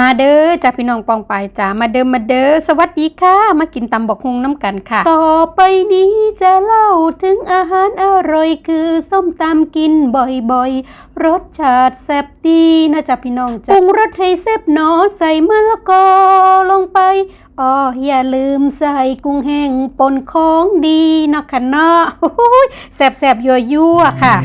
มาเด้อจ้าพี่น้องปองไปจ้ามาเดิมมาเด้อสวัสดีค่ะ มากินตำบักฮงน้ำกันค่ะ ต่อไปนี้จะเล่าถึงอาหารอร่อยคือส้มตำกินบ่อยๆ รสชาติแซ่บดีนะจ๊ะพี่น้องจ้าปรุงรสให้แซ่บหนอใส่มะละกอลงไปอ๋ออย่าลืมใส่กุ้งแห้งปนของดีนะคะเนาะแซ่บๆยั่วๆค่ะ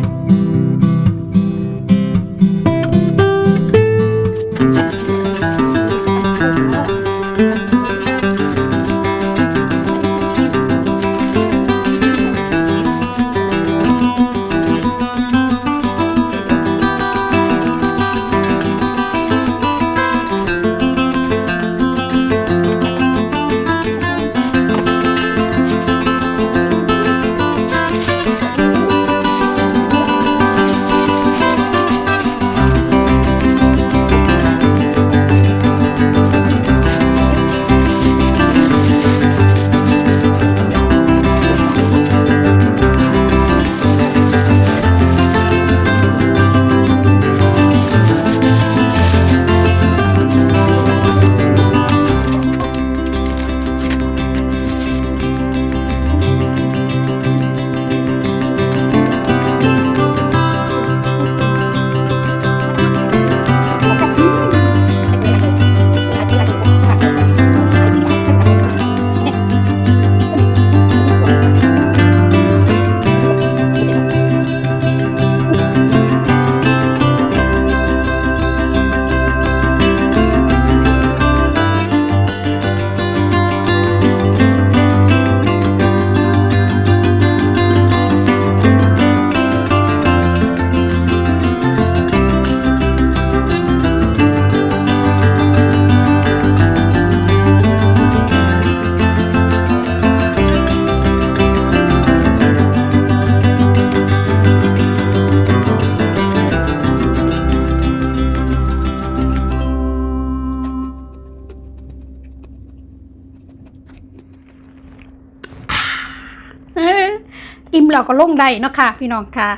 ก็ลงได้เนาะค่ะ พี่น้องค่ะ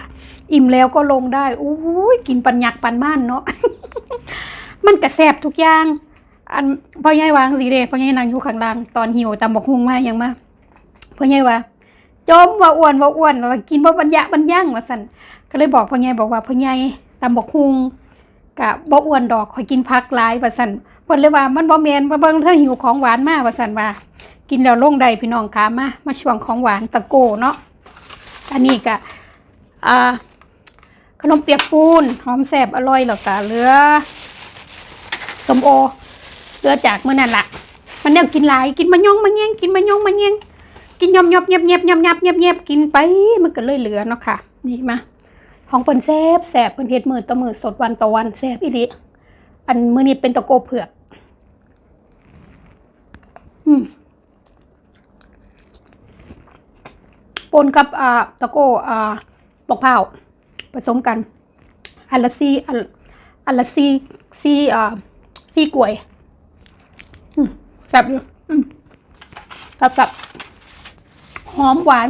อิ่มแล้วก็ลงได้อู้ยกินปันยักปันม่านเนาะมันกระแสบทุกอย่างอันพ่อใหญ่วางสีเดพ่อใหญ่นางอยู่ข้างล่างตอนหิวตำบักฮุงมาอย่างมาพ่อใหญ่ว่าจมว่าอ้วนว่าอ้วนว่ากินบ่าบรรยะบรรยั่งว่าสั่นก็เลยบอกพ่อใหญ่บอกว่าพ่อใหญ่ตำบักฮุงกะบ่อ้วนดอกข่อยกินผักหลายว่าสั่นเพิ่นเลยว่ามันบ่แม่นบ่เบิ่งเธอหิวของหวานมาว่าสั่นว่า กินแล้วลงได้พี่น้องค่ะมามาช่วงของหวานตะโกเนาะ อันนี้ก็อ่าขนมเปียกปูนหอมแซ่บอร่อยแล้วก็เหลือสมโอเหลือจากเมื้อนั่นละมันแนวกินหลายกินมะยงมะแยงกินมะยงมะแยงกินยอมยอบเงียบเงียบยอมยับเงียบเงียบกินไปมันก็เลยเหลือเนาะค่ะ นี่มาของเพิ่นแซบแซ่บเพิ่นเฮ็ดมือต่อมือสดวันต่อวันแซบอีหลีอันมือนี้เป็นตะโกเผือก อืม ปนกับอ่าตะโก้อ่าปอกเผาผสมกัน อันละซีอันอันละซีซีอ่าซีกล้วยแบบอยู่อืมแบบแบบหอมหวาน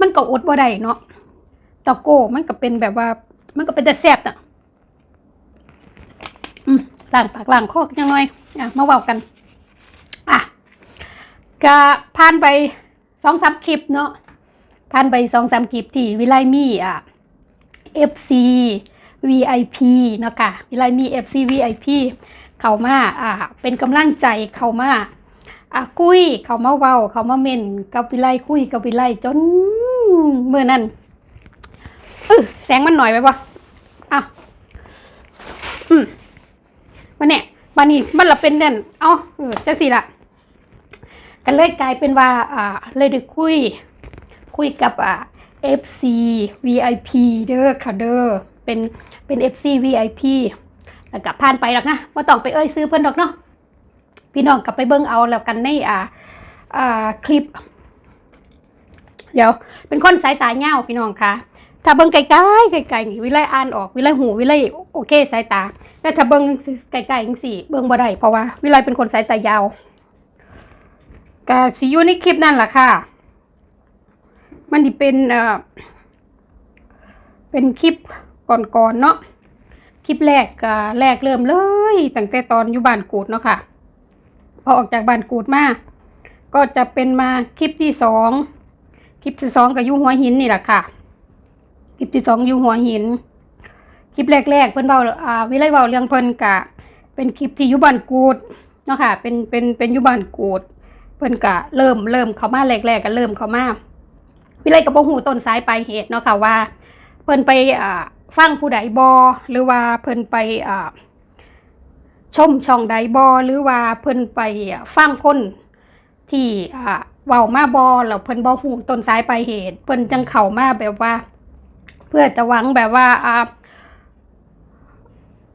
มันก็อดบ่ได้เนาะตะโก้มันก็เป็นแบบว่า มันก็เป็นแต่แซ่บน่ะ อืมล้างปากล้างคอจังหน่อย อะ มาเว้ากัน ก็ผ่านไปสองสามคลิปเนาะผ่านไปสองสามคลิปที่วิไลมีอะ FC VIP เนาะค่ะวิไลมี FC VIP เข้ามาอ่าเป็นกำลังใจเข้ามาอะคุยเขามาเว้าเขามาเม่นกับวิไลคุยกับวิไลจนเมื่อนั้นเออแสงมันหน่อยไปปะอะอืมมาเนี่ยบานี้มันละเป็นเด่นเอาเออจะสิละ กันเลยกลายเป็นว่าอ่าเลยได้คุย คุยกับอ่า FC VIP เด้อค่ะเด้อเป็นเป็น FC VIP แล้วก็ผ่านไปหรอกนะว่าต้องไปเอ้ยซื้อเพิ่นดอกเนาะพี่น้องกลับไปเบิ่งเอาแล้วกันในอ่าอ่าคลิป เดี๋ยว เป็นคนสายตาเงาพี่น้องค่ะถ้าเบิ่งไกลๆไกลๆนี่วิไลอ่านออกวิไลหูวิไลโอเคสายตาแต่ถ้าเบิ่งไกลๆจังซี่เบิ่งบ่ได้เพราะว่าวิไลเป็นคนสายตายาว ก็สิอยู่ในคลิปนั่นแหละค่ะ มันสิเป็นเอ่อเป็นคลิปก่อนๆเนาะคลิปแรกก็แรกเริ่มเลยตั้งแต่ตอนอยู่บ้านกูดเนาะค่ะพอออกจากบ้านกูดมาก็จะเป็นมาคลิปที่สองคลิปที่สองก็อยู่หัวหินนี่แหละค่ะ คลิปที่สองอยู่หัวหิน คลิปแรกๆเพิ่นเบาอ่าวิไลเบาเรื่องเพิ่นกะ เป็นคลิปที่อยู่บ้านกูดเนาะค่ะ เป็นเป็นเป็นอยู่บ้านกูด พิ่นกะเริ่มเริ่มเข้ามาแรกๆก็เริ่มเข้ามาวิไลก็บ่ฮู้ต้นสายปลายเหตุเนาะค่ะว่า เพิ่นไปอ่าฟังผู้ใดบ่หรือว่าเพิ่นไปอ่าชมช่องใดบอหรือว่าเพิ่นไปฟังคนที่อ่าเว้ามาบอแล้วเพิ่นบ่ฮู้ต้นสายปลายเหตุ เพิ่นจังเข้ามาแบบว่า เพื่อจะหวังแบบว่าอ่า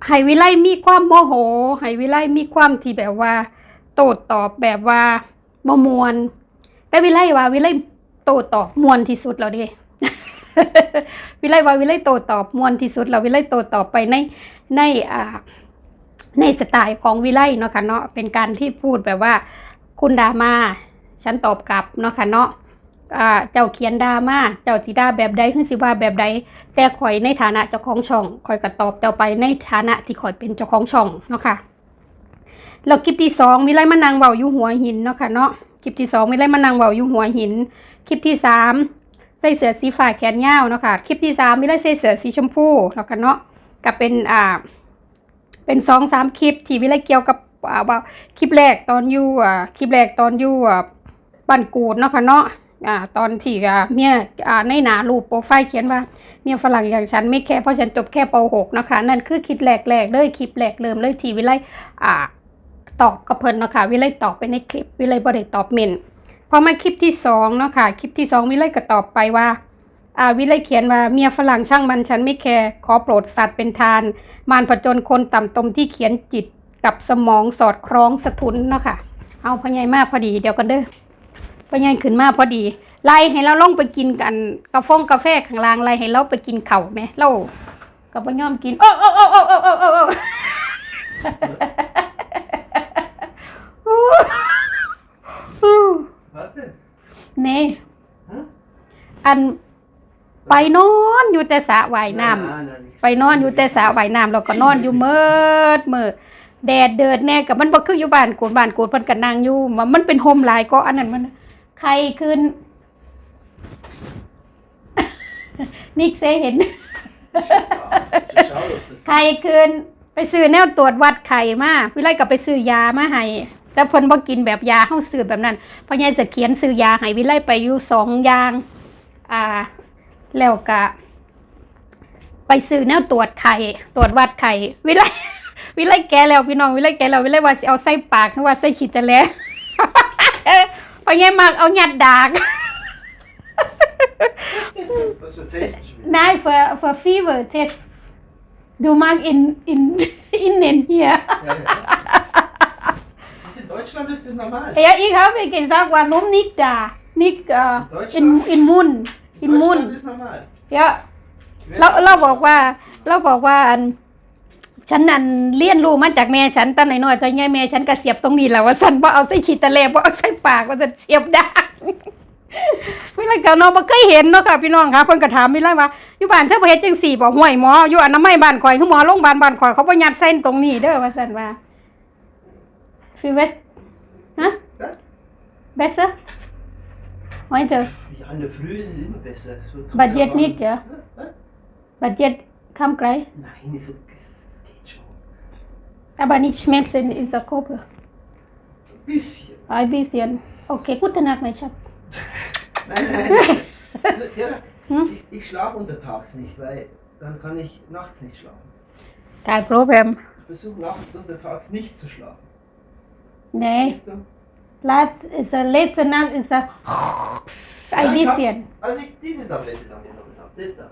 ให้วิไลมีความโมโหให้วิไลมีความที่แบบว่า โต้ตอบแบบว่า บ่มวน แต่วิไลว่าวิไลโตตอบมวนที่สุดแล้วเดิวิไลว่าวิไลโตตอบมวนที่สุดแล้ววิไลโตตอบไปในในอ่าในสไตล์ของวิไลเนาะค่ะเนาะเป็นการที่พูดแบบว่า คุณดามาฉันตอบกลับเนาะค่ะเนาะอ่าเจ้าเขียนดามา เจ้าสิดาแบบใดขึ้นสิว่าแบบใด แต่ข่อยในฐานะเจ้าของช่องข่อยก็ตอบเจ้าไปในฐานะที่ข่อยเป็นเจ้าของช่องเนาะค่ะ แล้วคลิปที่สองวิไลมานังเบาอยู่หัวหินเนาะค่ะเนาะคลิปที่สองวิไลมานังเบาอยู่หัวหิน คลิปที่สามใส่เสื้อสีฟ้าแขนยาวเนาะค่ะคลิปที่สามวิไลใส่เสื้อสีชมพูเนาะค่ะเนาะก็เป็นอ่าเป็นสองสามคลิปที่วิไลเกี่ยวกับอ่าว่าคลิปแรกตอนอยู่อ่าคลิปแรกตอนอยู่อ่าบ้านกูดเนาะค่ะเนาะอ่าตอนที่อ่าเมียอ่าในหนารูปโปรไฟล์เขียนว่าเมียฝรั่งอย่างฉันไม่แค่เพราะฉันจบแค่ป .6 นะคะนั่นคือคลิปแรกแรกๆเลยคลิปแรกเริ่มเลยที่วิไลอ่า ตอบกระเพิ่นเนาะค่ะวิไลตอบไปในคลิปวิไลบ่ได้ตอบเมนพอมาคลิปที่สองเนาะค่ะคลิปที่สองวิไลก็ตอบไปว่าอ่าวิไลเขียนว่าเมียฝรั่งช่างมันฉันไม่แคร์ขอโปรดสัตว์เป็นทาน มารผจญคนต่ำตมที่เขียนจิตกับสมองสอดคล้องสะทุนเนาะค่ะ เอาพอใยมากพอดีเดี๋ยวกันเด้อพอใยขึ้นมากพอดีไล่ให้เราลงไปกินกันกาฟกาแฟข้างล่างไล่ให้เราไปกินเข่าไหมเรากับพ่าย่อมกินโอ้โอ้โอ้โอ้โอ้โอ้ Was denn? นี่ฮะอันไปนอนอยู่แต่สระว่ายน้ำ Nein, nein, ich- ไปนอนอยู่แต่สระว่ายน้ำแล้วก็นอนอยู่เมิดมือแดดเดิดแน่กับมันบ่คืออยู่บ้านกูดบ้านกูดเพิ่นก็นั่งอยู่ว่ามันเป็นโฮมหลายก็อันนั้นมันใครขึ้น นิกเซเห็น Schau, das ist ไข่ขึ้น ไปซื้อแนวตรวจวัดไข่มาวิไลก็ไปซื้อยามาให้ แต่เพิ่นบ่กินแบบยาเฮาซื้อแบบนั้นพราะยายจะเขียนซื้อยาให้วิไลไปอยู่สองอย่างอ่าแล้วก็ไปซื้อแนวตรวจไข่ตรวจวัดไข่วิไลวิไลแกแล้วพี่น้องวิไลแกแล้ววิไลว่าสิเอาใส่ปากคือว่าใส่ขีดตะแลเออเพราะยายมากเอาหยัดดาก Was für Tests schon wieder? Nein, für, für Fever Test. Du magst in, in, innen hier. Ja, ja. Das ist in Deutschland ist das normal. Ja, ich habe gesagt, warum nicht da? Nicht äh, in, Deutschland? in Mund. In In Deutschland Mund. ist normal. Ja, เราเราบอกว่าเราบอกว่าอันฉันนั่นเรียนรู้มาจากแม่ฉันตอนน้อยๆตอนไงแม่ฉันก็เสียบตรงนี้แหละว่าสันว่าเอาใส่ขีดตะเลว่าเอาใส่ปากว่าจะเสียบได้วิไลเจ้าน้องบ่เคยเห็นเนาะค่ะพี่น้องค่ะเพิ่นก็ถามวิไลว่าอยู่บ้านเธอบ่เฮ็ดจังซี่บ่ห่วยหมออยู่อนามัยบ้านข่อยคือหมอโรงพยาบาลบ้านข่อยเขาบ่ยัดเส้นตรงนี้เด้อว่าซั่นว่าฟิเวส ฮะ besser heute Ja, in der Früh ist es immer besser. But yet nicht ja Hä? but yet come gleich Nein, es geht schon. aber nicht schmerzen ist der Kopf Ein bisschen. ein bisschen okay gute Nacht mein Schatz Nein, nein. Tja, Hm? ich, ich schlafe untertags nicht, weil dann kann ich nachts nicht schlafen. kein Problem Ich versuche nachts untertags nicht zu schlafen. Nee Weißt du? Lat ist der letzte Nacht ist der ein Ja, ich hab- bisschen Als ich diese Tablette dann genommen habe, das da.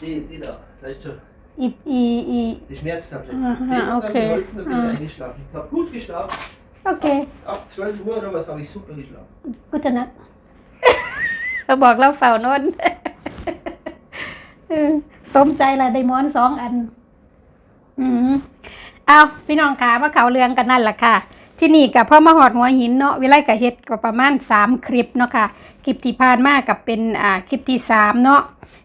Die, die da, weißt du, i, i, i. die Schmerztablette. Aha, die hat dann okay. geholfen, da bin Ah. ich eingeschlafen. Ich habe gut geschlafen. okay Ab 12 Uhr oder was habe ich super geschlafen. gute Nacht เขาบอกเราเฝ้านอนเออสมใจละได้หมอนสองอัน อืมเอาพี่น้องขามาเขาเรืองกันนั่นแหละค่ะ ที่นี่กับพ่อมาหอดหัวหินเนาะวิไลกับเฮ็ดก็ประมาณสามคลิปเนาะค่ะคลิปที่ผ่านมากับเป็นอ่าคลิปที่สามเนาะ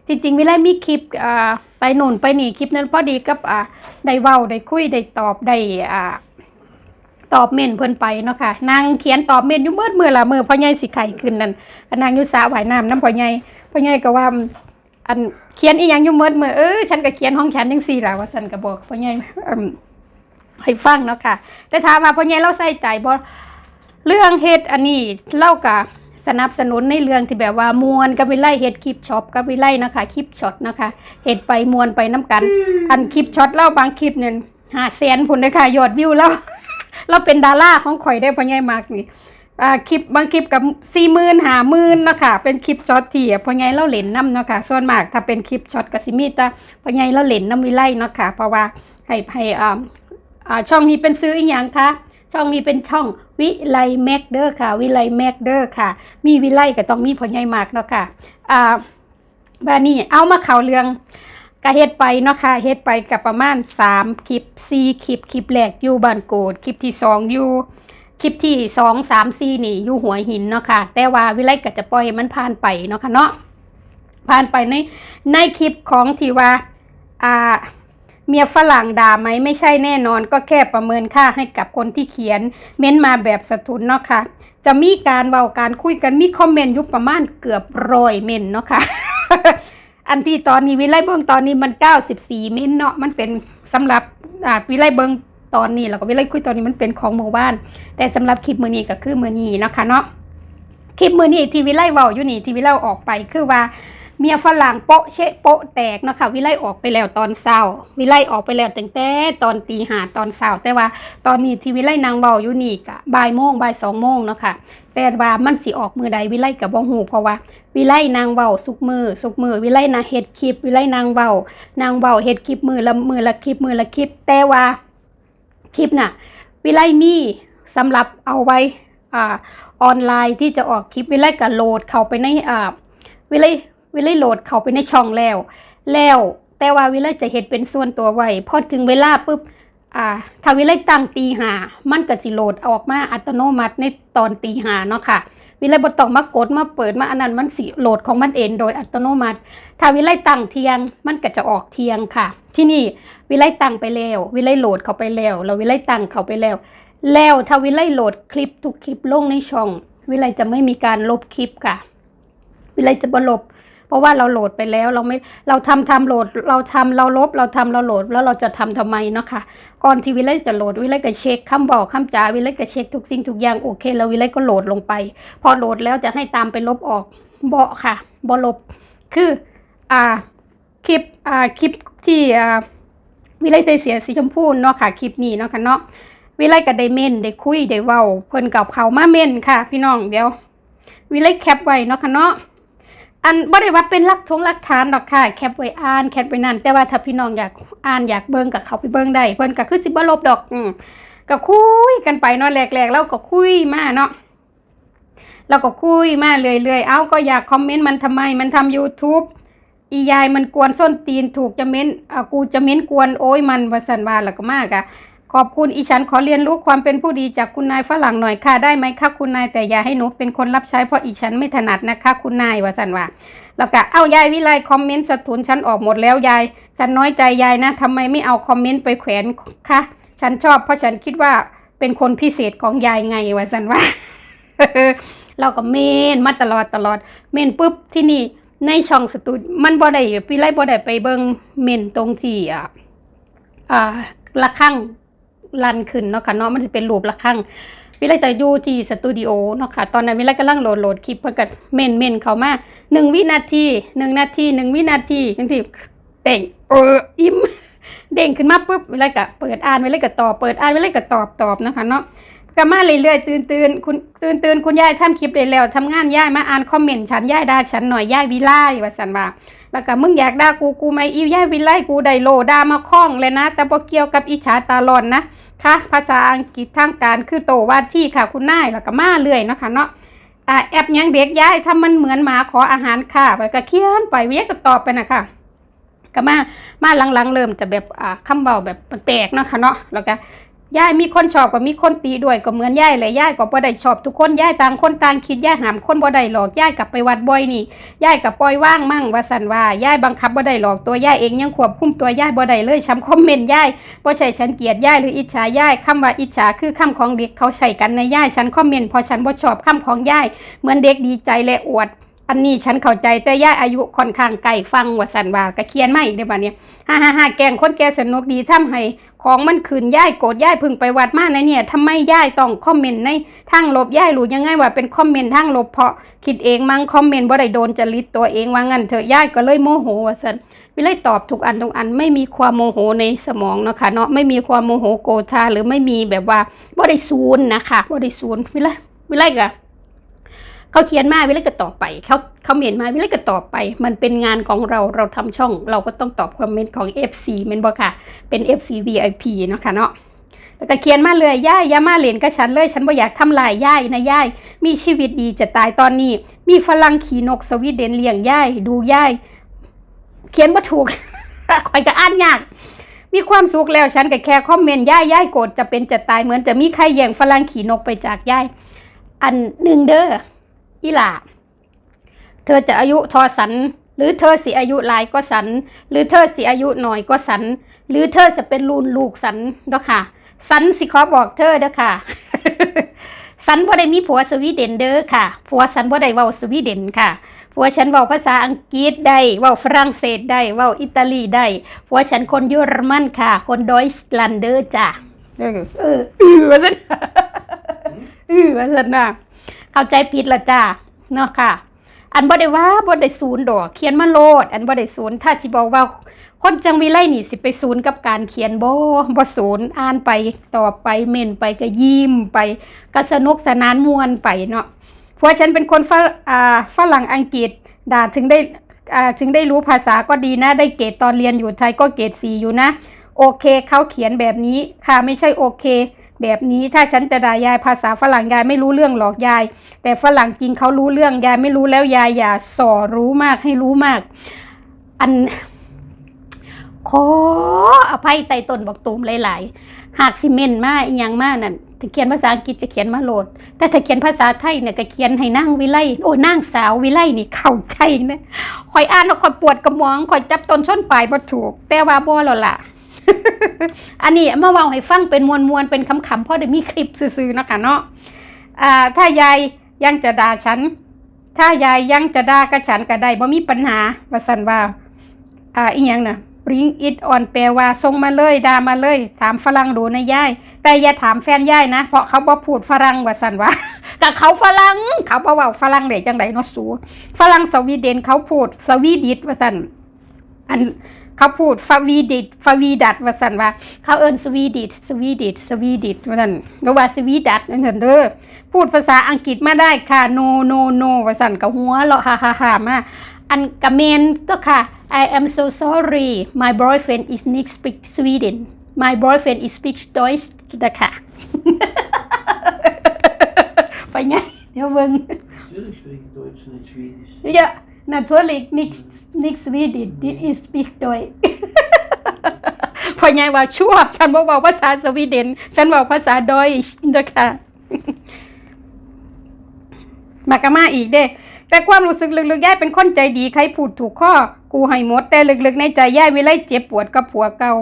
จริงๆวิไลมีคลิปอ่าไปโน่นไปนี่คลิปนั้นพอดีกับอ่าได้เว้าได้คุยได้ตอบได้อ่าตอบเม่นเพิ่นไปเนาะค่ะนางเขียนตอบเม่นอยู่เมื่อเมื่อละเมื่อพ่อใหญ่สิไข่ขึ้นนั่นนางอยู่สระว่ายน้ำน้ำพ่อใหญ่พ่อใหญ่ก็ว่าอันเขียนอีหยังอยู่เมื่อเมื่อเออฉันก็เขียนห้องฉันจังซี่ล่ะว่าซั่นก็บอกพ่อใหญ่อ ให้ฟังเนาะค่ะ แต่ถามว่าพ่อใหญ่เราใส่ใจบ่เรื่องเฮ็ดอันนี้เล่าก็สนับสนุนในเรื่องที่แบบว่ามวนกับวิไลเฮ็ดคลิปช็อปกับวิไลนะคะคลิปช็อตนะคะเฮ็ดไปมวนไปน้กัน อันคลิปช็อตเล่าบางคลิปเนี่ยหาแสนพุ่นเลยค่ะยอดวิวแล้วเราเป็นดาราของข่อยได้พ่อใหญ่มากนี่อ่าคลิปบางคลิปกับสี่หมื่นหาหมื่นเนาะค่ะเป็นคลิปช็อตที่พ่อใหญ่เราเล่นน้ำเนาะค่ะส่วนมากถ้าเป็นคลิปช็อตกับสิมีแต่พ่อใหญ่เราเล่นน้ำวิไลเนาะค่ะเพราะว่าให้ให้ อ่าช่องนี้เป็นซื้ออีกอย่างคะช่องนี้เป็นช่องวิไลแม็กเดอร์ค่ะ วิไลแม็กเดอร์ค่ะ มีวิไลก็ต้องมีพ่อใหญ่มากเนาะค่ะอ่าบ้านนี้เอามาเข่าเรื่องก็เฮ็ดไปเนาะค่ะเฮ็ดไปกับประมาณ 3 คลิป 4 คลิป คลิปแรกอยู่บ้านโกด คลิปที่ 2 อยู่ คลิปที่ 2 3 4 นี่อยู่หัวหินเนาะค่ะ แต่ว่าวิไลก็จะปล่อยมันผ่านไปเนาะค่ะเนาะผ่านไปในในคลิปของที่ว่าอ่า เมียฝรั่งด่าไหมไม่ใช่แน่นอนก็แค่ประเมินค่าให้กับคนที่เขียน เม้นมาแบบสะทุนเนาะค่ะ จะมีการเว้าการคุยกันมีคอมเมนต์ยู่ประมาณเกือบร้อยเมนเนาะค่ะอันที่ตอนนี้วิไลเบิงตอนนี้มัน 94มิลเนาะมันเป็นสำหรับวิไลเบิงตอนนี้แล้วก็วิไลคุยตอนนี้มันเป็นของหมู่บ้าน แต่สำหรับคลิปมือนี้ก็คือมือนี้เนาะค่ะเนาะคลิปมือนี้ที่วิไลเว้าอยู่นี่ที่วิไลออกไปคือว่า เมียฝรั่งโปะเชะโปะแตกเนาะค่ะวิไลออกไปแล้วตอนเช้า วิไลออกไปแล้วตั้งแต่ตอนตีหาตอนเช้า แต่ว่าตอนนี้ที่วิไลนางเว้าอยู่นี่ก็บ่ายโมงบ่ายสองโมงเนาะค่ะแต่ว่ามันสิออกมือใดวิไลก็บ่ฮู้เพราะว่าวิไลนางเว้าสุกมือสุกมือวิไลนะเฮ็ดคลิป วิไลนางเว้านางเว้าเฮ็ดคลิปมือละมือละคลิปมือละคลิป แต่ว่าคลิปน่ะวิไลมีสำหรับเอาไว้อ่าออนไลน์ที่จะออกคลิปวิไลก็โหลดเข้าไปในอ่าวิไล วิไลโหลดเข้าไปในช่องแล้ว แล้วแต่ว่าวิไลจะเฮ็ดเป็นส่วนตัวไว้พอถึงเวลาปุ๊บอ่าถ้าวิไลตั้งตีหามันก็สิโหลดออกมาอัตโนมัติในตอนตีหาเนาะค่ะวิไลบ่ต้องมากดมาเปิดมาอันนั้นมันสิโหลดของมันเองโดยอัตโนมัติ ถ้าวิไลตั้งเทียงมันก็จะออกเทียงค่ะ ที่นี่วิไลตั้งไปแล้ววิไลโหลดเข้าไปแล้วแล้ววิไลตั้งเข้าไปแล้ว แล้วถ้าวิไลโหลดคลิปทุกคลิปลงในช่อง วิไลจะไม่มีการลบคลิปค่ะ วิไลจะบลบ เพราะว่าเราโหลดไปแล้วเราไม่เราทำทำโหลด เราทำเราลบเราทำเราโหลดแล้วเราจะทำทำไมเนาะค่ะก่อนที่วิไลจะโหลดวิไลก็เช็คคำบอกคำจาวิไลก็เช็คทุกสิ่งทุกอย่างโอเค แล้ววิไลก็โหลดลงไป พอโหลดแล้วจะให้ตามไปลบออกเบาค่ะบลบ คืออ่าคลิปอ่าคลิปที่อ่าวิไลใส่เสียสีชมพูเนาะค่ะคลิปนี้เนาะค่ะเนาะวิไลก็ไดเมนได้คุยได้เว้าเพิ่นกับเขามาเมนค่ะ พี่น้องเดี๋ยววิไลแคปไว้เนาะค่ะเนาะ อันบ่ได้ว่าเป็นหลักทงหลักฐานดอกค่ะ แคปไว้อ่านแคปไว้นั่น แต่ว่าถ้าพี่น้องอยากอ่านอยากเบิ่งกับเขาไปเบิ่งได้เพิ่นก็คือสิบ่ลบดอกอืมก็คุยกันไปเนาะแรกๆแล้วก็คุยมาเนาะเราก็คุยมาเรื่อยๆ เอ้าก็อยากคอมเมนต์มันทำไม มันทำ YouTube อียายมันกวนส้นตีนถูกจะเม้นอะกูจะเม้นกวนโอ้ยมันวาสันวาแล้วก็มากอะ ขอบคุณอีฉันขอเรียนรู้ความเป็นผู้ดีจากคุณนายฝรั่งหน่อยค่ะได้ไหมคะคุณนายแต่อย่าให้หนูเป็นคนรับใช้เพราะอีฉันไม่ถนัดนะคะ คุณนายว่าสันว่าแล้วก็เอ้ายายวิไลคอมเมนต์สะทุนฉันออกหมดแล้วยาย ฉันน้อยใจยายนะทำไมไม่เอาคอมเมนต์ไปแขวนคะฉันชอบเพราะฉันคิดว่าเป็นคนพิเศษของยายไงว่าสันว่าเราก็เมนมาตลอดตลอด เมนปุ๊บที่นี่ในช่องสตูดมันบ่ได้พี่ไล่บ่ได้ไปเบิงเมนตรงที่อ่าอ่าละข้าง ลันขึ้นเนาะค่ะเนาะมันจะเป็นรูปละข้งวิไลจะอยู่ที่สตูดิโอเนาะค่ะตอนนั้นวิไลกำลังโหลดโหลดคลิปเพื่อกับเมนเมนเขามาหนึ่งวินาทีหนึ่งนาทีหนึ่งวินาทีบางทีเต่งเอออิ่มเด้งขึ้นมาปุ๊บวิไลก็เปิดอ่านวิไลก็ตอบเปิดอ่านวิไลก็ตอบตอบนะคะเนาะก็มาเรื่อยๆตื่นตื่นคุณตื่นตื่นคุณยายทำคลิปได้แล้วทำงานยายมาอ่านคอมเมนต์ฉันยายด่าฉันหน่อยยายวิไลว่าสันว่าแล้วก็มึงอยากด่ากูกูไม่อิวยายวิไลกูได้โลด่ามาคล้องเลยนะ แต่บ่เกี่ยวกับอิจฉาตาลอนนะ ค่ะ ภาษาอังกฤษทางการคือโตว่าที่ค่ะคุณนายแล้วก็มาเรื่อยนะคะเนาะอ่าแอปยังเด็กยายถ้ามันเหมือนหมาขออาหารค่ะไปก็เคียนไปเวียก็ตอบไปนะคะก็มามาหลังๆ เริ่มจะแบบอ่าคำเบาแบบแปลกๆเนาะค่ะเนาะแล้วก็ ยายมีคนชอบก็มีคนตีด้วยก็เหมือนยายเลยยายก็บ่ได้ชอบทุกคนยายต่างคนต่างคิดยายหามคนบ่ได้หรอกยายกลับไปวัดบ่อยนี่ยายกับปล่อยว่างมั่งว่าสันว่ายายบังคับบ่ได้หรอกตัวยายเองยังควบคุมตัวยายบ่ได้เลยช้ำคอมเมนต์ยายบ่ใช่ฉันเกลียดยายหรืออิจฉายายคำว่าอิจฉาคือคำของเด็กเขาใช้กันในยายฉันคอมเมนต์พอฉันบ่ชอบคำของยายเหมือนเด็กดีใจและอวด อันนี้ฉันเข้าใจแต่ย่าอายุค่อนข้างไกลฟังว่าสันว่าก็เขียนมาอีกได้อบัดเนี้ฮ่าฮ่าฮ่าแกงคนแกสนุกดีทำให้ของมันขืนย่ายโกรธย่ายพึ่งไปวัดมาในะเนี่ยทำไมย่ายต้องคอมเมนต์ในทางลบย่ายรู้ยังไงว่าเป็นคอมเมนต์ทางลบเพราะคิดเองมั้งคอมเมนต์บ่าได้โดนจริตตัวเองว่างั้นเถอะย่ายก็เลยโมโหว่าสันวิเลยตอบทุกอันทุกอันไม่มีความโมโหในสมองเนาะค่ะเนาะไม่มีความโมโหโกรธาหรือไม่มีแบบว่าบ่ได้ศูนนะคะบ่ได้ศูนย์วิเลยวิเลยกะ เขาเขียนมาวิเลก็ตอบไปเขาเขาเมนมาวิเลก็ตอบไป มันเป็นงานของเราเราทำช่อง เราก็ต้องตอบคอมเมนต์ของ FC เมนบอค่ะ เป็น FC VIP เนาะค่ะเนาะแล้วก็เขียนมาเลยย่ายย่ามาเล่นกับฉันเลย ฉันบ่อยากทำลายย่ายนะย่ายมีชีวิตดีจะตายตอนนี้ มีฝรั่งขี่นกสวีเดนเลี้ยงย่ายดูย่ายเขียนว่าถูกคอยก็อ่านยากมีความสุขแล้วฉันก็แค่คอมเมนต์ย่ายย่ายโกรธจะเป็นจะตายเหมือนจะมีใครแย่งฝรั่งขี่นกไปจากย่ายอันหนึ่งเด้อ อีหล่าเธอจะอายุทอสัน หรือเธอสิอายุหลายก็สัน หรือเธอสิอายุหน่อยก็สัน หรือเธอจะเป็นลูนลูกสันเด้อค่ะ สันสิขอบอกเธอเด้อค่ะ สันบ่ได้มีผัวสวีเดนเด้อค่ะ ผัวสันบ่ได้เว้าสวีเดนค่ะผัวฉันเว้าภาษาอังกฤษได้เว้าฝรั่งเศสได้เว้าอิตาลีได้ผัวฉันคนเยอรมันค่ะ คนดอยช์แลนด์เด้อจ้ะเออเออเออว่าซั่นเออว่าซั่นนะ เข้าใจผิดละจ้าเนาะค่ะ อันบ่ได้ว่าบ่ได้ศูนย์ดอก เขียนมาโลด อันบ่ได้ศูนย์ถ้าสิบอกว่า คนจังวิไลนี่สิไปศูนย์กับการเขียนบ่บ่ศูนย์อ่านไปต่อไปเม่นไปก็ยิ้มไปก็สนุกสนานม่วนไปเนาะเพราะฉันเป็นคนฝรอ่าฝรั่งอังกฤษด่าถึงได้อ่าถึงได้รู้ภาษาก็ดีนะ ได้เกรดตอนเรียนอยู่ไทยก็เกรด4อยู่นะ โอเคเขาเขียนแบบนี้ค่ะไม่ใช่โอเค แบบนี้ถ้าฉันจะด่ายายภาษาฝรั่งยายไม่รู้เรื่องหรอกยาย แต่ฝรั่งจริงเขารู้เรื่องยายไม่รู้แล้วยายอย่าส่อรู้มากให้รู้มาก อัน ขออภัยไต่ต้นบอกตูมหลายๆหากซีเมนต์มาอีหยังมานั่นถ้าเขียนภาษาอังกฤษก็เขียนมาโหลด แต่ถ้าเขียนภาษาไทยเนี่ยก็เขียนให้นั่งวิไลโอ้นั่งสาววิไลนี่เข้าใจนะคอยอ่านแล้วคอยปวดกระมองคอยจับตนชนปลายบ่ถูก แต่ว่าบ่แล้วล่ะ อันนี้มาเว้าให้ฟังเป็นมวลมวลเป็นคำๆเพราะได้มีคลิปซื่อๆนะคะเนาะอ่าถ้ายายยังจะด่าฉัน ถ้ายายยังจะด่ากับฉันก็ได้บ่มีปัญหาว่าซั่นว่าอ่าอีหยังน่ะ bring it on แปลว่าส่งมาเลยด่ามาเลย ถามฝรั่งดูนะยาย แต่อย่าถามแฟนยายนะ เพราะเขาบ่พูดฝรั่งว่าซั่นว่าแต่เขาฝรั่งเขาบ่เว้าฝรั่งได้จังไดเนาะสูฝรั่งสวีเดนเขาพูดสวีดิตว่าซั่นอัน เขาพูดฟาวีดิตฟาวีดัตว่าซั่นว่า เขาเอิ้นสวีดิตสวีดิตสวีดิตว่าซั่นหรือว่าสวีดัตนั่นเด้อพูดภาษาอังกฤษมาได้ค่ะ no no no ว่าซั่นก็หัวเราะฮ่าๆๆมาอันกะเมนก็ค่ะ I am so sorry my boyfriend is not speak Sweden my boyfriend is speak Deutsch นะคะไปไงเดี๋ยวเบิ่ง Natürlich spreche ich Deutsch, nicht Schwedisch. เยอะ natürlich nicht nicht Sweden this is speak Deutsch พอไงว่าชั่ว ฉันบอกว่าภาษาสวีเดน ฉันบอกภาษาดอยช์นะคะมากะมาอีกเด้ แต่ความรู้สึกลึกๆย่ายเป็นคนใจดี ใครพูดถูกข้อ กูให้หมด แต่ลึกๆในใจย่ายวิไลเจ็บปวดกับผัวเก่า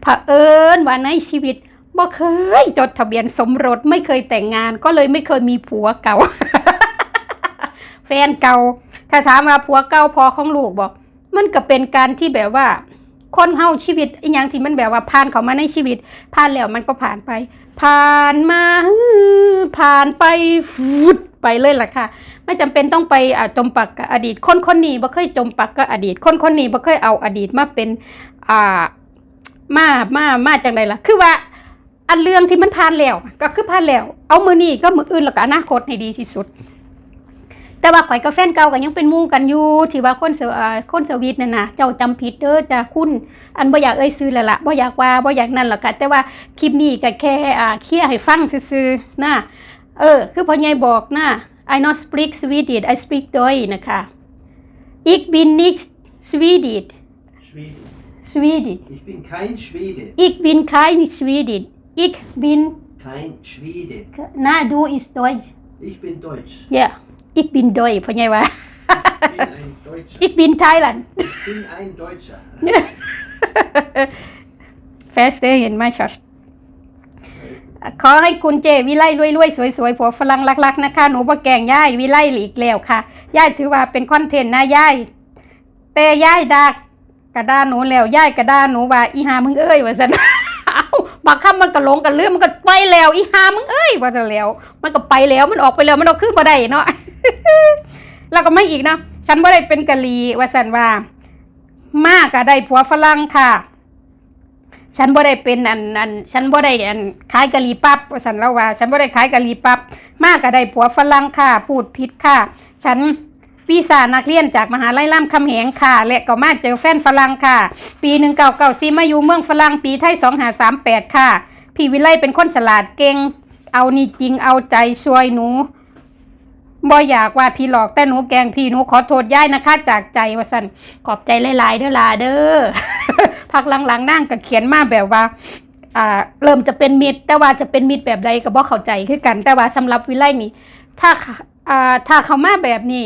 เผอิญว่าในชีวิตบ่เคยจดทะเบียนสมรสไม่เคยแต่งงาน ก็เลยไม่เคยมีผัวเก่า แฟนเก่า ถ้าถามว่าผัวเก่าพอของลูกบอก มันก็เป็นการที่แบบว่า คนเฮาชีวิตอีหยังที่มันแบบว่าผ่านเขามาในชีวิต ผ่านแล้วมันก็ผ่านไป ผ่านมาผ่านไปฟุดไปเลยล่ะค่ะ ไม่จำเป็นต้องไปอจมปักกับอดีต คนคนนี้บ่เคยจมปักกับอดีต คนคนนี้บ่เคยเอาอดีตมาเป็นอ่ามามามาจังไดล่ะ คือว่าอันเรื่องที่มันผ่านแล้ว ก็คือผ่านแล้ว เอามือนี้ก็มืออื่นแล้วก็อนาคตให้ดีที่สุด แต่ว่าข่อยกับแฟนเก่าก็ยังเป็นหมู่กันอยู่ที่ว่าคนเสวอ่าคนสวีทนั่นน่ะเจ้าจำผิดเด้อจ้าคุณอันบ่อยากเอ่ยซื้อแล้วล่ะบ่อยากว่าบ่อยากนั่นหรอกค่ะแต่ว่าคลิปนี้ก็แค่อ่าเคลียร์ให้ฟังซื่อๆนะเออ คือพ่อใหญ่บอกนะ I not speak Swedish I speak Deutsch นะคะ Ich bin nicht Swedish Schwedisch. Swedish Ich bin kein Schwede. Ich bin kein Swedish ich bin Kein Schwede. นะ du ist Deutsch Ich bin Deutsch. yeah ich bin Deutsch เพราะไงวะ Ich bin ein Deutscher. ich bin Thailand Ich bin ein Deutscher. เฟสเตเห็นไหมชอชขอให้คุณเจวิไลรวยๆ สวยๆผัวฝรั่งรักๆ นะคะ หนูบ่แกล้งย่ายวิไลหลีกแล้วค่ะ ย่ายถือว่าเป็นคอนเทนต์นะย่ายแต่ย่ายดากกระด้าหนูแล้วย่ายกระด้าหนูว่าอีหามึงเอ้ยว่าซั่น เอ้าบางคำมันก็หลงกันเรื่องมันก็ไปแล้ว อีหามึงเอ้ยว่าซั่นแล้ว มันก็ไปแล้วมันออกไปแล้วมันเอาขึ้นมาได้เนาะ แล้วก็ไม่อีกนะฉันบ่ได้เป็นกะลีว่าซั่นว่า มากก็ได้ผัวฝรั่งค่ะ ฉันบ่ได้เป็นอันอันฉันบ่ได้อันขายกะหรี่ปั๊บว่าสันแล้วว่า ฉันบ่ได้ขายกะหรี่ปั๊บมากก็ได้ผัวฝรั่งค่ะ พูดผิดค่ะ ฉันวีซ่านักเรียนจากมหาลัยรามคำแหงค่ะ และก็มาเจอแฟนฝรั่งค่ะ ปีหนึ่งเก่าเก่าซีมาอยู่เมืองฝรั่งปีไทยสองหาสามแปดค่ะ พี่วิไลเป็นคนฉลาดเก่ง เอานี่จริงเอาใจช่วยหนู บ่อยากว่าพี่หลอกแต่หนูแกลงพี่หนูขอโทษย่ายนะคะ จากใจว่าสันขอบใจหลายๆเด้อลาเด้อพักหลังๆนั่งก็เขียนมาแบบว่าอ่าเริ่มจะเป็นมิตร แต่ว่าจะเป็นมิตรแบบใดก็บ่เข้าใจคือกัน แต่ว่าสำหรับวิไลนี่ ถ้าอ่าถ้าเขามาแบบนี้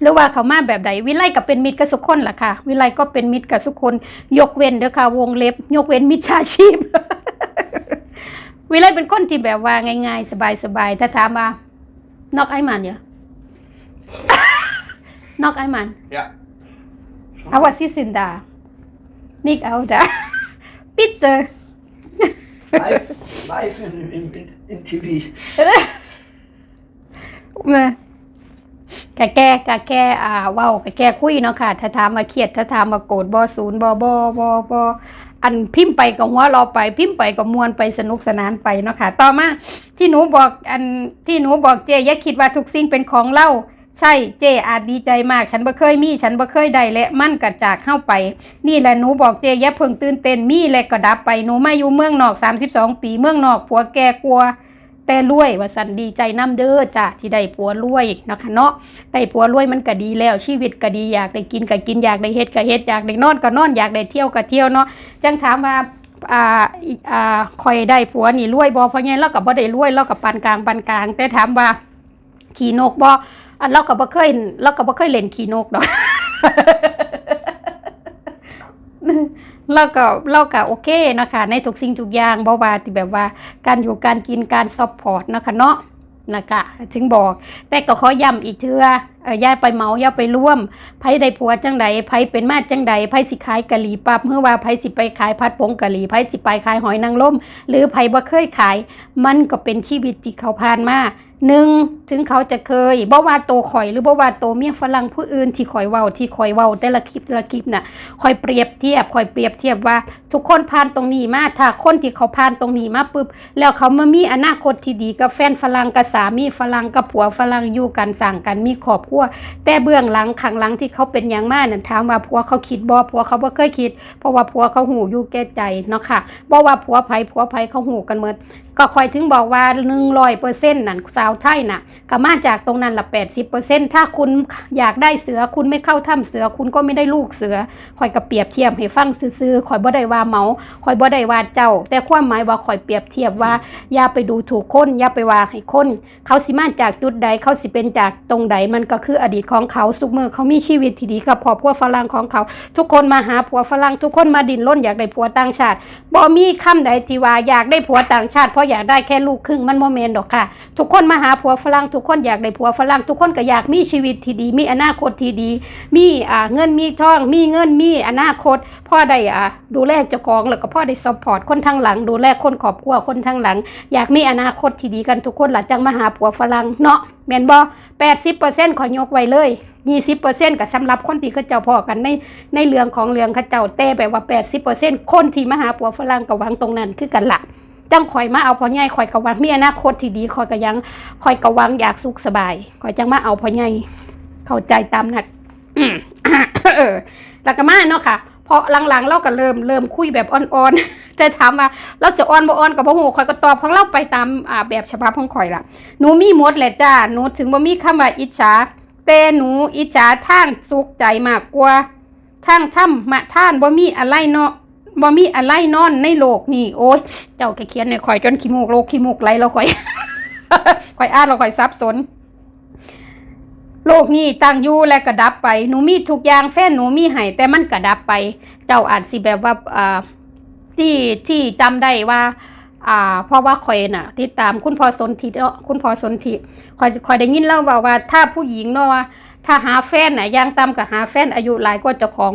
หรือว่าเขามาแบบใดวิไลก็เป็นมิตรกับสุคนล่ะค่ะ วิไลก็เป็นมิตรกับสุคนยกเว้นเด้อค่ะวงเล็บ ยกเว้นมิจฉาชีพ วิไลเป็นคนที่แบบว่าง่าย ๆ สบายๆถ้าถามว่า นอกไอ้มันเนี่ยนอกไอ้มัน Ja. Aber was ist denn da? Nicht auch da. Bitte. Live, live in, in, in, in TV. มากะแก้กะแก้อ่าเว้ากะแก้คุยเนาะค่ะ ถ้าถามมาเครียด ถ้าถามมาโกรธบ่ศูนย์บ่บ่บ่บ่อั อันพิมพ์ไปกับหัวเราไป พิมพ์ไปกับมวลไปสนุกสนานไปเนาะค่ะต่อมาที่หนูบอกอันที่หนูบอกเจอย่าคิดว่าทุกสิ่งเป็นของเล่าใช่เจอาจดีใจมาก ฉันบ่เคยมี ฉันบ่เคยได้และมั่นก็จากเข้าไป นี่แหละหนูบอกเจอย่าเพิ่งตื่นเต้นมีและก็ดับไปหนูมาอยู่เมืองนอก 32 ปีเมืองนอกผัวแกกลัว แต่รวยว่าสันดีใจน้ำเด้อจ้ะที่ได้ผัวรวยนะคะเนาะได้ผัวรวยมันก็ดีแล้วชีวิตก็ดีอยากได้กินก็กินอยากได้เฮ็ดก็เฮ็ดอยากได้นอนก็นอนอยากได้เที่ยวก็เที่ยวเนาะจังถามว่าอ่าอ่าคอยได้ผัวนี่รวยบ่เพราะไงเราก็บ่ได้รวยเราก็ปานกลางปานกลาง แต่ถามว่าขี่นกบ่อันเราก็บ่เคยเราก็บ่เคยเล่นขี่นกดอก เราก็เราก็โอเคนะคะในทุกสิ่งทุกอย่างบ่ว่าที่แบบว่าการอยู่การกินการซัพพอร์ตนะคะเนาะนะคะถึงบอก แต่ก็ขอย้ำอีกเทื่อเออย่าไปเมาอย่าไปร่วมไผได้ผัวจังใดไผเป็นมาจังใดไผสิขายกะหรี่ปับเมื่อว่าไผสิไปขายผัดผงกะหรี่ไผสิไปขายหอยนางรมหรือไผบ่เคยขาย มันก็เป็นชีวิตที่เขาผ่านมา หนึ่งถึงเขาจะเคยบ่ว่าโตข่อยหรือบ่ว่าโตเมียฝรั่งผู้อื่นที่ข่อยเว้าที่ข่อยเว้าแต่ละคลิปแต่ละคลิปน่ะคอยเปรียบเทียบคอยเปรียบเทียบว่า ทุกคนผ่านตรงนี้มาถ้าคนที่เขาผ่านตรงนี้มาปุ๊บแล้วเขามามีอนาคตที่ดีกับแฟนฝรั่งกับสามีฝรั่งกับผัวฝรั่งอยู่กันสั่งกันมีครอบครัวแต่เบื้องหลังข้างหลังที่เขาเป็นอย่างมากนั่นถามว่าผัวเขาคิดบ่ผัวเขาบ่เคยคิด เพราะว่าผัวเขาหูอยู่แก่ใจเนาะค่ะบ่ว่าผัวไผผัวไผเขาหูกันหมดก็คอยถึงบอกว่า100%นั่นสาวไทยน่ะก็มาจากตรงนั้นละ80%ถ้าคุณอยากได้เสือคุณไม่เข้าถ้ำเสือคุณก็ไม่ได้ลูกเสือข่อยก็เปรียบเทียบให้ฟังซื่อๆข่อยบ่ได้ว่าเมาข่อยบ่ได้ว่าเจ้า แต่ความหมายว่าข่อยเปรียบเทียบว่าอย่าไปดูถูกคนอย่าไปว่าให้คนเขาสิมาจากจุดใดเขาสิเป็นจากตรงใดมันก็คืออดีตของเขาสุกมือเขามีชีวิตที่ดีกับครอบครัวฝรั่งของเขา ทุกคนมาหาผัวฝรั่งทุกคนมาดินล้นอยากได้ผัวต่างชาติบ่มีคำใดที่ว่าอยากได้ผัวต่างชาติเพราะอยากได้แค่ลูกครึ่งมันโมเมนดอกค่ะ ทุกคนมาหาผัวฝรั่งทุกคนอยากได้ผัวฝรั่งทุกคนก็อยากมีชีวิตที่ดี มีอนาคตที่ดี มีอ่าเงินมีทอง มีเงินมีอนาคตพ่อได้อ่าดูแลเจ้าของแล้วก็พ่อได้ซัพพอร์ตคนทางหลัง ดูแลคนครอบครัวคนทางหลัง อยากมีอนาคตที่ดีกันทุกคนหลังจังมาหาผัวฝรั่งเนาะแม่นบ่แปดสิบเปอร์เซ็นต์ขอยกไว้เลยยี่สิบเปอร์เซ็นต์ก็สำหรับคนที่เขาเจ้าพ่อกันในในเรื่องของเรื่องเขาเจ้าแต่แบบว่าแปดสิบเปอร์เซ็นต์คนที่มาหาผัวฝรั่งก็หวังตรงนั้นคือกันละ จังข่อยมาเอาพ่อใหญ่ข่อยก็หวังมีอนาคตที่ดีข่อยก็ยังข่อยก็หวังอยากสุขสบายข่อยจังมาเอาพ่อใหญ่เข้าใจตามนัดเออแล้วก็มาเนาะค่ะเพราะหลังๆเราก็เริ่มเริ่มคุยแบบอ่อนๆจะถามว่าเราจะอ่อนบ่อ่อนกับบ่ฮู้ข่อยก็ตอบของเราไปตามอ่าแบบฉบับของข่อยล่ะหนูมีหมดแหละจ้าหนูถึงบ่มีคำว่าอิจฉาแต่หนูอิจฉาทางสุขใจมากกว่าทางถ้ำมาท่านบ่มีอะไรเนาะ บ่มีอะไรนอนในโลกนี่โอ้ยเจ้าแกเขียนเนี่ยข่อยจนขี้มูกโลกขี้มูกไหลแล้วข่อยข่อยอ่านแล้วข่อยสับสน โลกนี้ตั้งอยู่และกระดับไป หนูมีทุกอย่างแฟนหนูมีให้แต่มันกระดับไป เจ้าอาจสิแบบว่าอ่าที่ที่จำได้ว่า อ่า เพราะว่าข่อยน่ะ ติดตามคุณพ่อสนธิเนาะคุณพ่อสนธิข่อยข่อยได้ยินเล่าว่าว่า ถ้าผู้หญิงเนาะว่า ถ้าหาแฟนน่ะย่างต่ำกับหาแฟนอายุหลายกว่าเจ้าของ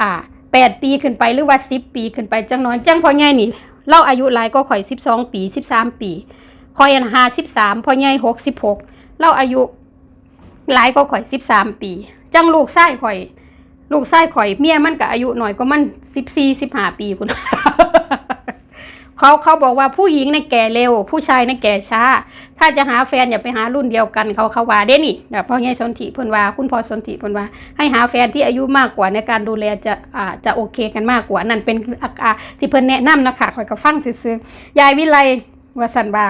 อ่า แปดปีขึ้นไปหรือว่าสิบปีขึ้นไปจังน้อยจังพอใหญ่นี่เล่าอายุหลายก็ข่อยสิบสองปีสิบสามปีข่อยหาสิบสามพอใหญ่หกสิบหกเล่าอายุหลายก็ข่อยสิบสามปี จังลูกไส้ข่อย ลูกไส้ข่อยเมียมันก็อายุหน่อยก็มันสิบสี่สิบห้าปีคุณ เขาเขาบอกว่าผู้หญิงในแก่เร็ว ผู้ชายในแก่ช้า ถ้าจะหาแฟนอย่าไปหารุ่นเดียวกันเขาเขาว่าเด้นี่แบบพ่อใหญ่สนธิพนว่าคุณพ่อสนธิพนว่า ให้หาแฟนที่อายุมากกว่าในการดูแลจะอ่าจะโอเคกันมากกว่านั่นเป็นอ่าที่เพิ่นแนะนำนะคะข่อยก็ฟังซื่อๆยายวิไลวาสันบา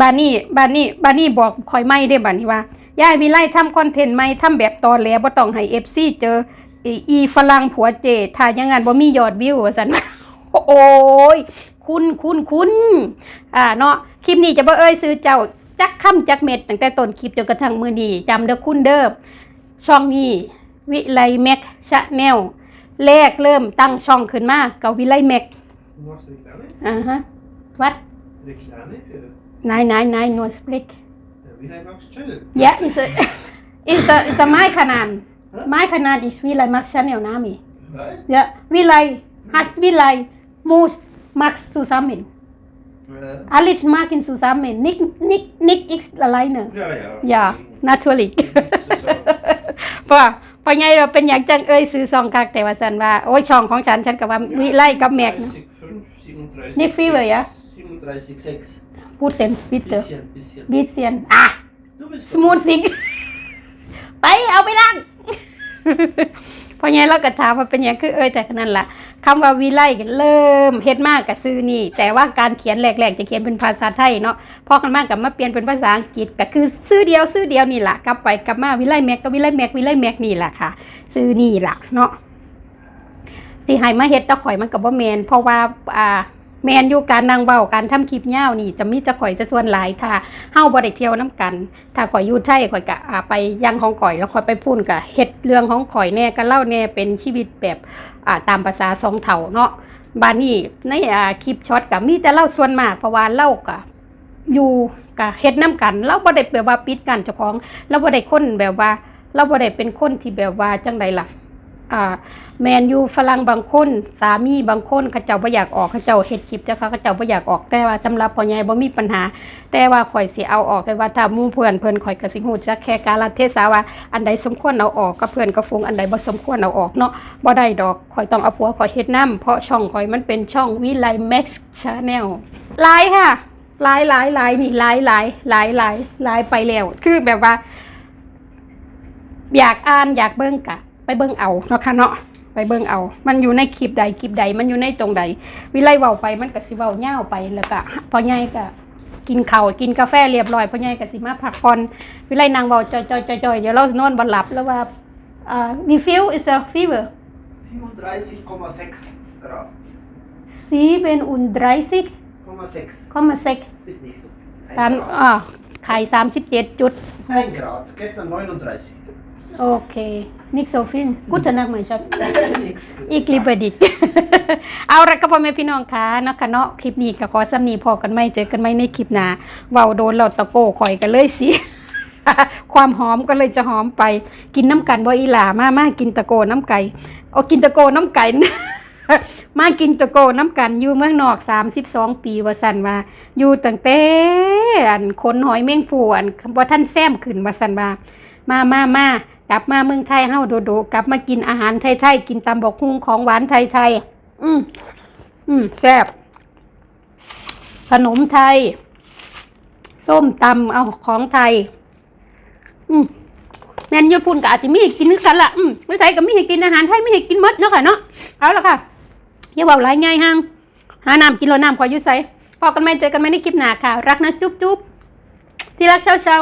บานี่บานี่บานี่บอกข่อยไม่ได้บานี่ว่ายายวิไลทำคอนเทนต์ใหม่ทำแบบตอนแหลบ่ต้องให้ FC เจออีอีฝรั่งผัวเจถ้าอย่างงั้นบ่มียอดวิวว่าซั่น โอ้ยคุณคุณคุณอ่าเนาะคลิปนี้จะบ่เอ่ยซื้อเจ้าจักค่ำจักเม็ดตั้งแต่ต้นคลิปจนกระทั่งมื้อนี้จำเด้อคุณเด้อช่องนี้วิไลแม็กชาแนลแรกเริ่มตั้งช่องขึ้นมากับวิไลแม็ก Några reklame? อ่าฮะ what Reklame för nine nine nine no split Vi har Max channel. yeah it's a it's a it's a my kanan my kanan is วิไลแม็กชาแนลนามี Nej. yeah วิไล has วิไล most max zusammen Eh, Alles machen zusammen. Nicht, nicht, nicht ich alleine. Ja, ja. Ja, natürlich. Så, så. เพราะเพราะไงเราเป็นอย่างจังเอ้ยซื้อซองคักแต่ว่าสันว่าโอ้ยช่องของฉันฉันกับว่าวิไลกับแม็กนะ 37, นี่ fever, ja? 37, พูดเซนบิเตอร์ Bisschen, bisschen. บิเซียนอะ Du bist สมูทซิงไปเอาไปล้าง เพราะงั้นเราก็ถามว่าเป็นอย่างคือเอ้ยแต่นั้นล่ะคำว่าวิไลเริ่มเฮ็ดมากกับซื้อนี่ แต่ว่าการเขียนแหลกๆ จะเขียนเป็นภาษาไทยเนาะพอกันมากกับมาเปลี่ยนเป็นภาษาอังกฤษก็คือซื้อเดียวซื้อเดียวนี่แหละกลับไปกลับมาวิไลแม็กก็วิไลแม็กวิไลแม็กนี่แหละค่ะ ซื้อนี่ล่ะเนาะสิให้มาเฮ็ดตะข่อยมันกับ่แมนเพราะว่าอ่า แมนอยู่การนั่งเว้าการทำคลิปยาวนี่จะมีตะข่อยจะส่วนหลายถ้าเฮาบ่ได้เที่ยวนํกัน ถ้าข่อยอยู่ไทยข่อยก็อาไปยังของข่อยแล้วข่อยไปพูนก็เฮ็ดเรื่องของข่อยแน่ก็เล่าแน่เป็นชีวิตแบบอ่าตามภาษาสองเถ่าเนาะบานนี้ในอ่าคลิปช็อตก็มีแต่เล่าส่วนมากเพราะว่าเล่าก็อยู่ก็เฮ็ดนํกันเราบ่ได้แบบว่าปิดกันเจ้าของเราบ่ได้คนแบบว่า เราบ่ได้เป็นคนที่แบบว่าจังใดล่ะอ่า แมนยูฝรั่งบางคน สามีบางคนเขาเจ้าบ่อยากออกเขาเจ้าเฮ็ดคลิปแต่เขาเขาเจ้าบ่อยากออกแต่ว่าสำหรับพ่อใหญ่บ่มีปัญหา แต่ว่าข่อยสิเอาออกแต่ว่าถ้ามู่เพื่อนเพิ่นข่อยก็สิฮู้จักแค่กาลเทศะว่าอันใดสมควรเอาออกกับเพื่อนกับฟงอันใดบ่สมควรเอาออกเนาะบ่ได้ดอกข่อยต้องเอาผัวข่อยเฮ็ดนํเพราะช่องข่อยมันเป็นช่องวิไลแม็กซ์ชาแนลหลายค่ะหลายหลายหลายนี่หลายหลายหลายหลายหลายไปแล้ว คือแบบว่า อยากอ่านอยากเบิ่งกะ ไปเบิ่งเอาเนาะค่ะเนาะ ไปเบิ่งเอา มันอยู่ในคลิปใดคลิปใดมันอยู่ในตรงใด วิไลเว้าไปมันก็สิเว้าเง่าไปแล้วก็พอใหญ่ก็กินข้าวกินกาแฟเรียบร้อยพอใหญ่ก็สิมาพักผ่อนวิไลนางเว้าจ่อยๆๆๆเดี๋ยวเรานอนบ่หลับแล้วว่าอ่า we feel is a fever 37,6 Grad. 37,6 6. 6 Ist nicht so. สาม Ein อ่าไข่สามสิบเจ็ดจุด Grad. Ein Grad. Gestern 39. โอเค Nick Sofin. Good enough, มชอบอีกลิบดิก เอาละก็พ่อแม่พี่น้องคะนาะค่นาะคลิปนี้ก็ขอซ้ำนีพอกันไม่เจอกันไม่ในคลิปหน้าเว้าโดนเราตะโก้ข่อยกันเลยสิ ความหอมก็เลยจะหอมไป กินน้ำกันบ่อีหลามามากินตะโกน้ำไก่โอากินตะโกน้ำไก่ มากินตะโกน้ำกันอยู่เมืองนอกสามสิบสองปีว่าสันว่า อยู่ตั้งแต่อันคนหอยเม่งผู้นว่าท่านแซมขึ้นวาสันว่า มามามา กลับมาเมืองไทยเฮาโดโดกลับมากินอาหารไทยๆกินตำบกฮุ่งของหวานไทยๆอืมอืมแซ่บขนมไทย ส้มตำเอาของไทย อืมแมนญี่ปุ่นก็อาจจะมีให้กินนึกกันละอืมไม่ใช่ก็มีให้กินอาหารไทยไม่ให้กินมดเนาะค่ะเนาะเอาละค่ะอย่าเว่าหลายง่ายห้างหาน้ำกินแล้วน้ำขอยุ่ใส่พอกันไหมเจอกันไหมในคลิปหน้าค่ะ รักนะจุ๊บจุ๊บที่รักเช้าเช้า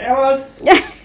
Servus! ๆ